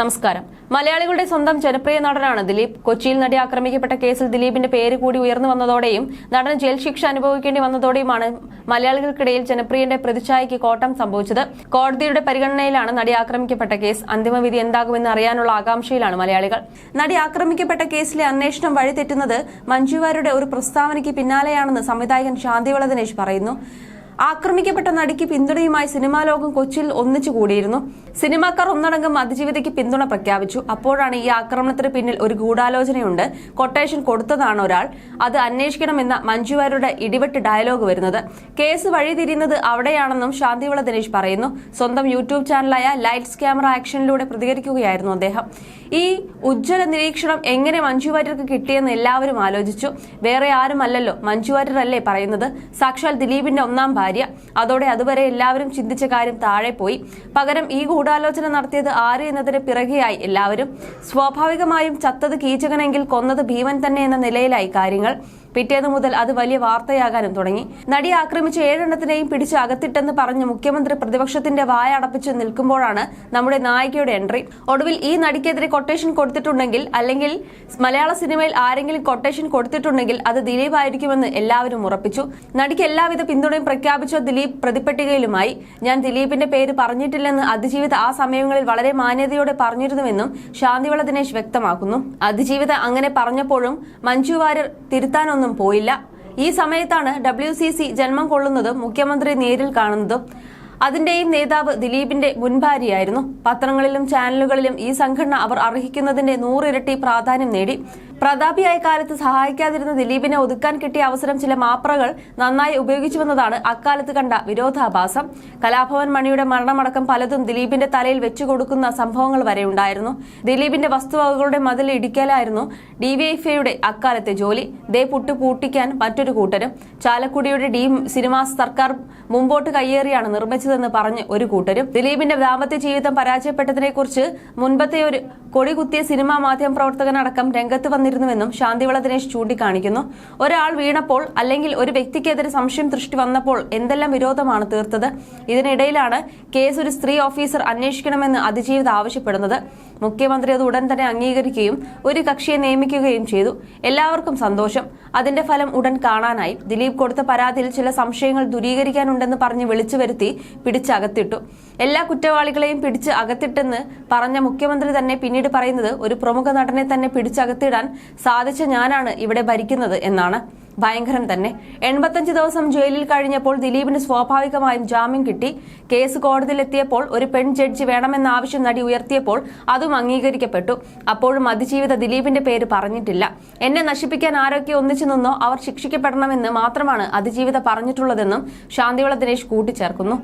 നമസ്കാരം. മലയാളികളുടെ സ്വന്തം ജനപ്രിയ നടനാണ് ദിലീപ്. കൊച്ചിയിൽ നടി ആക്രമിക്കപ്പെട്ട കേസിൽ ദിലീപിന്റെ പേര് കൂടി ഉയർന്നു വന്നതോടെയും നടൻ ജയിൽ ശിക്ഷ അനുഭവിക്കേണ്ടി വന്നതോടെയുമാണ് മലയാളികൾക്കിടയിൽ ജനപ്രിയന്റെ പ്രതിച്ഛായയ്ക്ക് കോട്ടം സംഭവിച്ചത്. കോടതിയുടെ പരിഗണനയിലാണ് നടി ആക്രമിക്കപ്പെട്ട കേസ്. അന്തിമവിധി എന്താകുമെന്ന് അറിയാനുള്ള ആകാംക്ഷയിലാണ് മലയാളികൾ. നടി ആക്രമിക്കപ്പെട്ട കേസിലെ അന്വേഷണം വഴിതെറ്റുന്നത് മഞ്ജുവാരുടെ ഒരു പ്രസ്താവനയ്ക്ക് പിന്നാലെയാണെന്ന് സംവിധായകൻ ശാന്തിവള ദിനേശ് പറയുന്നു. ആക്രമിക്കപ്പെട്ട നടിക്ക് പിന്തുണയുമായി സിനിമാ ലോകം കൊച്ചിയിൽ ഒന്നിച്ചു കൂടിയിരുന്നു. സിനിമാക്കാർ ഒന്നടങ്കം അതിജീവിതയ്ക്ക് പിന്തുണ പ്രഖ്യാപിച്ചു. അപ്പോഴാണ് ഈ ആക്രമണത്തിന് പിന്നിൽ ഒരു ഗൂഢാലോചനയുണ്ട്. കൊട്ടേഷൻ കൊടുത്തതാണ് ഒരാൾ. അത് അന്വേഷിക്കണമെന്ന മഞ്ജുവാരുടെ ഇടിവെട്ട് ഡയലോഗ് വരുന്നത്. കേസ് വഴിതിരിയുന്നത് അവിടെയാണെന്നും ശാന്തിവിള ദിനേശ് പറയുന്നു. സ്വന്തം യൂട്യൂബ് ചാനലായ ലൈറ്റ്സ് ക്യാമറ ആക്ഷനിലൂടെ പ്രതികരിക്കുകയായിരുന്നു അദ്ദേഹം. ഈ ഉജ്ജ്വല നിരീക്ഷണം എങ്ങനെ മഞ്ജു വാര്യർക്ക് കിട്ടിയെന്ന് എല്ലാവരും ആലോചിച്ചു. വേറെ ആരുമല്ലല്ലോ മഞ്ജു വാര്യരല്ലേ പറയുന്നത്. സാക്ഷാൽ ദിലീപിന്റെ ഒന്നാം ഭാര്യ. അതോടെ അതുവരെ എല്ലാവരും ചിന്തിച്ച കാര്യം താഴെ പോയി. പകരം ഈ ഗൂഢാലോചന നടത്തിയത് ആര് എന്നതിന് പിറകെയായി എല്ലാവരും. സ്വാഭാവികമായും ചത്തത് കീചകനെങ്കിൽ കൊന്നത് ഭീമൻ തന്നെ എന്ന നിലയിലായി കാര്യങ്ങൾ. പിറ്റേന്ന് മുതൽ അത് വലിയ വാർത്തയാകാനും തുടങ്ങി. നടി ആക്രമിച്ച ഏഴെണ്ണത്തിനെയും പിടിച്ച് അകത്തിട്ടെന്ന് പറഞ്ഞ് മുഖ്യമന്ത്രി പ്രതിപക്ഷത്തിന്റെ വായ അടപ്പിച്ച് നിൽക്കുമ്പോഴാണ് നമ്മുടെ നായികയുടെ എൻട്രി. ഒടുവിൽ ഈ നടിക്കെതിരെ കൊട്ടേഷൻ കൊടുത്തിട്ടുണ്ടെങ്കിൽ അല്ലെങ്കിൽ മലയാള സിനിമയിൽ ആരെങ്കിലും കൊട്ടേഷൻ കൊടുത്തിട്ടുണ്ടെങ്കിൽ അത് ദിലീപ് ആയിരിക്കുമെന്ന് എല്ലാവരും ഉറപ്പിച്ചു. നടിക്ക് എല്ലാവിധ പിന്തുണയും പ്രഖ്യാപിച്ച ദിലീപ് പ്രതിപ്പട്ടികയിലുമായി. ഞാൻ ദിലീപിന്റെ പേര് പറഞ്ഞിട്ടില്ലെന്ന് അതിജീവിത ആ സമയങ്ങളിൽ വളരെ മാന്യതയോടെ പറഞ്ഞിരുന്നുവെന്നും ശാന്തിവള ദിനേശ് വ്യക്തമാക്കുന്നു. അതിജീവിത അങ്ങനെ പറഞ്ഞപ്പോഴും മഞ്ജു വാര്യർ തിരുത്താനൊന്നും പോയില്ല. ഈ സമയത്താണ് ഡബ്ല്യു സി സി ജന്മം കൊള്ളുന്നതും മുഖ്യമന്ത്രി നേരിൽ കാണുന്നതും. അതിന്റെയും നേതാവ് ദിലീപിന്റെ മുൻഭാര്യയായിരുന്നു. പത്രങ്ങളിലും ചാനലുകളിലും ഈ സംഘടന അവർ അർഹിക്കുന്നതിന്റെ നൂറിരട്ടി പ്രാധാന്യം നേടി. പ്രതാപിയായ കാലത്ത് സഹായിക്കാതിരുന്ന ദിലീപിനെ ഒതുക്കാൻ കിട്ടിയ അവസരം ചില മാപ്രകൾ നന്നായി ഉപയോഗിച്ചുവെന്നതാണ് അക്കാലത്ത് കണ്ട വിരോധാഭാസം. കലാഭവൻ മണിയുടെ മരണമടക്കം പലതും ദിലീപിന്റെ തലയിൽ വെച്ചു കൊടുക്കുന്ന സംഭവങ്ങൾ വരെ ഉണ്ടായിരുന്നു. ദിലീപിന്റെ വസ്തുവകകളുടെ മതിൽ ഇടിക്കലായിരുന്നു ഡിവൈഎഫ്ഐയുടെ അക്കാലത്തെ ജോലി. ദേ പുട്ട് പൂട്ടിക്കാൻ മറ്റൊരു കൂട്ടരും. ചാലക്കുടിയുടെ ഡി സിനിമാസ് സർക്കാർ മുമ്പോട്ട് കയ്യേറിയാണ് നിർമ്മിച്ചതെന്ന് പറഞ്ഞ് ഒരു കൂട്ടരും. ദിലീപിന്റെ ദാമ്പത്യ ജീവിതം പരാജയപ്പെട്ടതിനെക്കുറിച്ച് മുൻപത്തെ ഒരു കൊടികുത്തിയ സിനിമാ മാധ്യമ പ്രവർത്തകനടക്കം രംഗത്ത് വന്നിരുന്നുവെന്നും ശാന്തിവള ദിനേശ് ചൂണ്ടിക്കാണിക്കുന്നു. ഒരാൾ വീണപ്പോൾ അല്ലെങ്കിൽ ഒരു വ്യക്തിക്കെതിരെ സംശയം ദൃഷ്ടി വന്നപ്പോൾ എന്തെല്ലാം വിരോധമാണ് തീർത്തത്? ഇതിനിടയിലാണ് കേസ് ഒരു സ്ത്രീ ഓഫീസർ അന്വേഷിക്കണമെന്ന് അതിജീവിത ആവശ്യപ്പെടുന്നത്. മുഖ്യമന്ത്രി അത് ഉടൻ തന്നെ അംഗീകരിക്കുകയും ഒരു കക്ഷിയെ നിയമിക്കുകയും ചെയ്തു. എല്ലാവർക്കും സന്തോഷം. അതിന്റെ ഫലം ഉടൻ കാണാനായി. ദിലീപ് കൊടുത്ത പരാതിയിൽ ചില സംശയങ്ങൾ ദൂരീകരിക്കാനുണ്ടെന്ന് പറഞ്ഞ് വിളിച്ചു വരുത്തി പിടിച്ചകത്തിട്ടു. എല്ലാ കുറ്റവാളികളെയും പിടിച്ച് അകത്തിട്ടെന്ന് പറഞ്ഞ മുഖ്യമന്ത്രി തന്നെ പിന്നീട് പറയുന്നത് ഒരു പ്രമുഖ നടനെ തന്നെ പിടിച്ചകത്തിടാൻ സാധിച്ച ഞാനാണ് ഇവിടെ ഭരിക്കുന്നത് എന്നാണ് ഭയങ്കരം തന്നെ. എൺപത്തഞ്ച് ദിവസം ജയിലിൽ കഴിഞ്ഞപ്പോൾ ദിലീപിന് സ്വാഭാവികമായും ജാമ്യം കിട്ടി. കേസ് കോടതിയിലെത്തിയപ്പോൾ ഒരു പെൺ ജഡ്ജി വേണമെന്ന ആവശ്യം നടി ഉയർത്തിയപ്പോൾ അതും അംഗീകരിക്കപ്പെട്ടു. അപ്പോഴും അതിജീവിത ദിലീപിന്റെ പേര് പറഞ്ഞിട്ടില്ല. എന്നെ നശിപ്പിക്കാൻ ആരൊക്കെ ഒന്നിച്ചു നിന്നോ അവർ ശിക്ഷിക്കപ്പെടണമെന്ന് മാത്രമാണ് അതിജീവിത പറഞ്ഞിട്ടുള്ളതെന്നും ശാന്തിവിള ദിനേശ് കൂട്ടിച്ചേർക്കുന്നു.